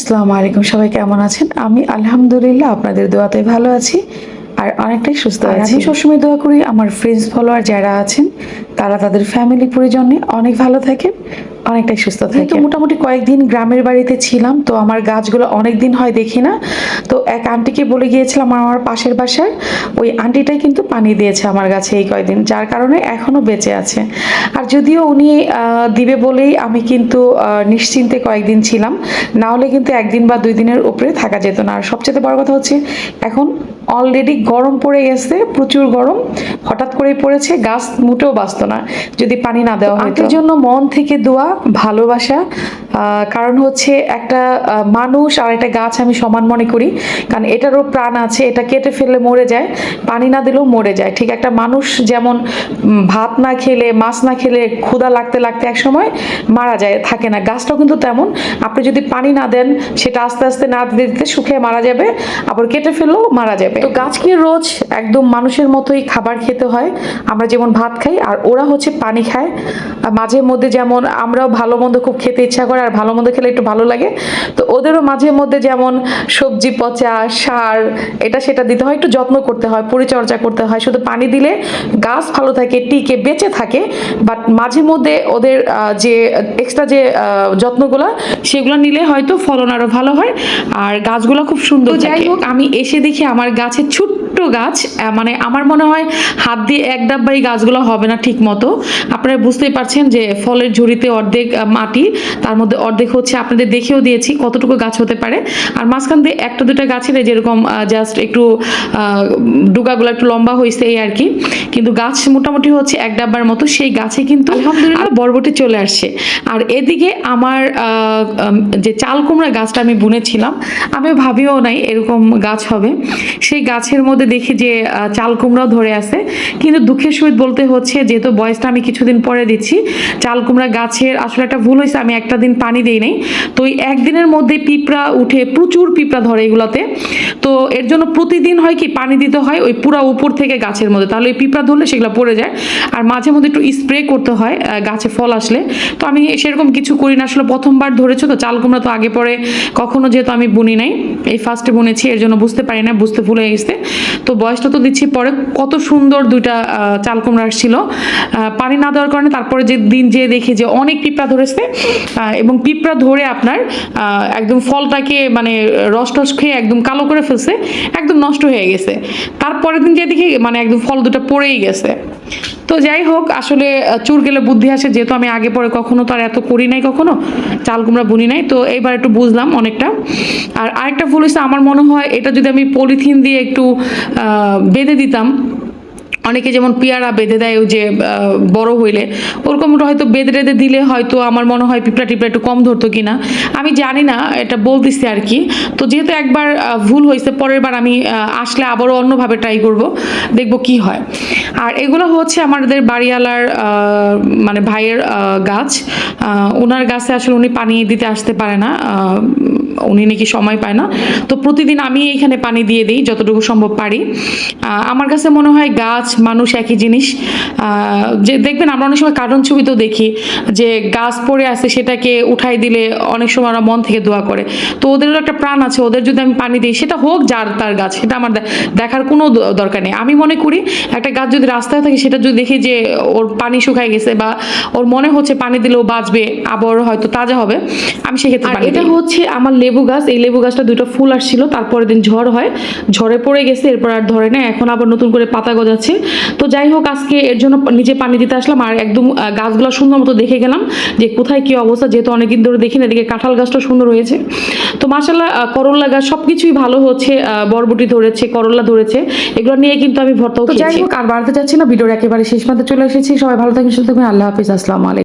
আসসালামু আলাইকুম সবাই কেমন আছেন? আমি আলহামদুলিল্লাহ আপনাদের দোয়াতে ভালো আছি আর অনেকটাই সুস্থ আছি। আমি সবসময় দোয়া করি আমার ফ্রেন্ডস ফলোয়ার যারা আছেন তারা তাদের ফ্যামিলি পরিজনে অনেক ভালো থাকেন। অনেকটাই সুস্থ থাকে তো মোটামুটি কয়েকদিন গ্রামের বাড়িতে ছিলাম তো আমার গাছগুলো অনেক দিন হয় দেখি না। তো এক আন্টিকে বলে গিয়েছিলাম আমার পাশের বাসায় ওই আন্টিটাই কিন্তু পানি দিয়েছে আমার গাছে এই কয়েকদিন যার কারণে এখনও বেঁচে আছে। আর যদিও উনি দিবে বলেই আমি কিন্তু নিশ্চিন্তে কয়েকদিন ছিলাম না হলে কিন্তু একদিন বা দুই দিনের উপরে থাকা যেত না। আর সবচেয়ে বড় কথা হচ্ছে এখন অলরেডি গরম পড়ে গেছে প্রচুর গরম হঠাৎ করে পড়েছে গাছ মুটেও বাঁচত না যদি পানি না দেওয়া হয় জন্য মন থেকে দোয়া ভালোবাসা কারণ হচ্ছে একটা মানুষ আর একটা গাছ আমি সমান মনে করি। কারণ এটারও প্রাণ আছে, এটা কেটে ফেললে মরে যায়, পানি না দিলেও মরে যায়। ঠিক একটা মানুষ যেমন ভাত না খেলে, মাছ না খেলে ক্ষুধা লাগতে লাগতে এক সময় মারা যায়, থাকে না। গাছটাও কিন্তু তেমন। আপনি যদি পানি না দেন, সেটা আস্তে আস্তে না দিতে দিতে শুকিয়ে মারা যাবে, আবার কেটে ফেললেও মারা যাবে। তো গাছকে রোজ একদম মানুষের মতোই খাবার খেতে হয়? আমরা যেমন ভাত খাই, আর ওরা হচ্ছে পানি খায়। মাঝে মধ্যে যেমন আমরাও ভালো মন্দ খুব খেতে ইচ্ছা করে আর ভালো মন্দ খেলে একটু ভালো লাগে। তো ওদেরও মাঝে মধ্যে যেমন সবজি পচা সার এটা সেটা দিতে হয় একটু যত্ন করতে হয় পরিচর্যা করতে হয়। শুধু পানি দিলে গাছ ভালো থাকে টিকে বেঁচে থাকে বাট মাঝে মধ্যে ওদের যে এক্সট্রা যে যত্নগুলো সেগুলো নিলে হয়তো ফলন আরও ভালো হয় আর গাছগুলো খুব সুন্দর যাই হোক আমি এসে দেখি আমার গাছের ছোট্ট গাছ মানে আমার মনে হয় হাত দিয়ে এক ডাব্বাই গাছগুলো হবে না ঠিক মতো আপনারা বুঝতেই পারছেন যে ফলের ঝুড়িতে অর্ধেক আহ, মাটি তার মধ্যে অর্ধেক হচ্ছে আপনাদের দেখেও দিয়েছি কতটুকু গাছ হতে পারে। আর মাঝখান দিয়ে একটা দুটো গাছের যেরকম জাস্ট একটু ডুগাগুলো একটু লম্বা হয়েছে এই আর কি। কিন্তু গাছ মোটামুটি হচ্ছে এক ডাব্বার মতো সেই গাছে কিন্তু আলহামদুলিল্লাহ। বরবটি চলে আসছে। আর এদিকে আমার যে চাল কুমড়া গাছটা আমি বুনেছিলাম আমি ভাবিও নাই এরকম গাছ হবে। সেই গাছের মধ্যে দেখি যে চাল কুমড়াও ধরে আছে। কিন্তু দুঃখের সহিত বলতে হচ্ছে যেহেতু বয়সটা আমি কিছুদিন পরে দিচ্ছি চাল কুমড়া গাছের আসলে একটা ভুল হয়েছে, আমি একটা দিন পানি দিই নাই। তো ওই একদিনের মধ্যে পিঁপড়া উঠে প্রচুর পিঁপড়া ধরে এগুলোতে। তো এর জন্য প্রতিদিন হয় কি, পানি দিতে হয় ওই পুরা উপর থেকে গাছের মধ্যে। তাহলে ওই পিঁপড়া ধরলে সেগুলো পড়ে যায়। আর মাঝে মধ্যে একটু স্প্রে করতে হয় গাছে ফল আসলে। তো আমি সেরকম কিছু করি না, আসলে প্রথমবার ধরেছো তো, চাল কুমড়া তো আগে পরে কখনো যেহেতু আমি বুনি নাই। এই ফার্স্টে বুনেছি, এর জন্য বুঝতে পারি না, বুঝতে ভুলে গেছে। তো বয়সটা তো দিচ্ছি পরে, কত সুন্দর দুইটা চাল কুমড়া আসছিল। পানি না দেওয়ার কারণে তারপরে যে দিন যে দেখি যে অনেক পিঁপড়া ধরেছে এবং পিঁপড়া ধরে আপনার একদম ফলটাকে মানে রস টস খেয়ে একদম কালো করে ফেলছে, একদম নষ্ট হয়ে গেছে। তারপরের দিন যে দেখি মানে একদম ফল দুটো পড়েই গেছে। তো যাই হোক, আসলে চুর গেলে বুদ্ধি আসে, যেহেতু আমি আগে পরে কখনো তো আর এত করি নাই কখনো, চাল কুমড়া বুনি নাই, তো এইবার একটু বুঝলাম অনেকটা। আর আরেকটা ফুল আমার মনে হয় এটা যদি আমি পলিথিন দিয়ে একটু বেঁধে দিতাম অনেকে যেমন পেয়ারা বেঁধে দেয়, ওই যে বড় হইলে, ওরকম হয়তো বেঁধে টেঁধে দিলে হয়তো আমার মনে হয় পিঁপড়া টিপড়া একটু কম ধরতো কিনা। আমি জানি না, এটা বলতেছি আর কি। তো যেহেতু একবার ভুল হয়েছে, পরের বার আমি আসলে আবারও অন্যভাবে ট্রাই করব, দেখব কি হয়। আর এগুলো হচ্ছে আমাদের বাড়িওয়ালার মানে ভাইয়ের গাছ। ওনার গাছে আসলে উনি পানি দিতে আসতে পারে না উনি নাকি সময় পায় না। তো প্রতিদিন আমি এখানে পানি দিয়ে দিই যতটুকু সম্ভব পারি। আমার কাছে মনে হয় গাছ মানুষ একই জিনিস। যে দেখবেন আমরা অনেক সময় কার্টুন ছবিতেও দেখি যে গাছ পড়ে আছে সেটাকে উঠাই দিলে অনেক সময় ওরা মন থেকে দোয়া করে। তো ওদেরও একটা প্রাণ আছে ওদের যদি আমি পানি দিই সেটা হোক যার তার গাছ সেটা আমার দেখার কোনো দরকার নেই। আমি মনে করি একটা গাছ যদি রাস্তায় থাকে সেটা যদি দেখি যে ওর পানি শুকায় গেছে বা ওর মনে হচ্ছে পানি দিলেও বাঁচবে আবার হয়তো তাজা হবে আমি সেক্ষেত্রে এটা হচ্ছে আমার লেবু গাছ এই লেবু গাছটা দুটো ফুল আসছিল তারপরের দিন ঝড় হয়। ঝড়ে পড়ে গেছে এরপর আর ধরে না এখন আবার নতুন করে পাতা গজাচ্ছে। তো যাই হোক আজকে এর জন্য নিচে পানি দিতে আসলাম আর একদম গাছগুলো সুন্দর মতো দেখে গেলাম যে কোথায় কি অবস্থা যেহেতু অনেকদিন ধরে দেখি না এদিকে কাঁঠাল গাছটা সুন্দর হয়েছে। তো মাসাল্লাহ করল্লা গাছ সব কিছুই ভালো হচ্ছে আহ, বরবটি ধরেছে করল্লা ধরেছে এগুলো নিয়ে কিন্তু আমি ভর্তাও যাই হোক আর বাড়তে চাচ্ছি না ভিডিওর একেবারে শেষ মাত্র চলে এসেছি। সবাই ভালো থাকবেন সুস্থ থাকবেন আল্লাহ হাফিজ আসসালামু আলাইকুম।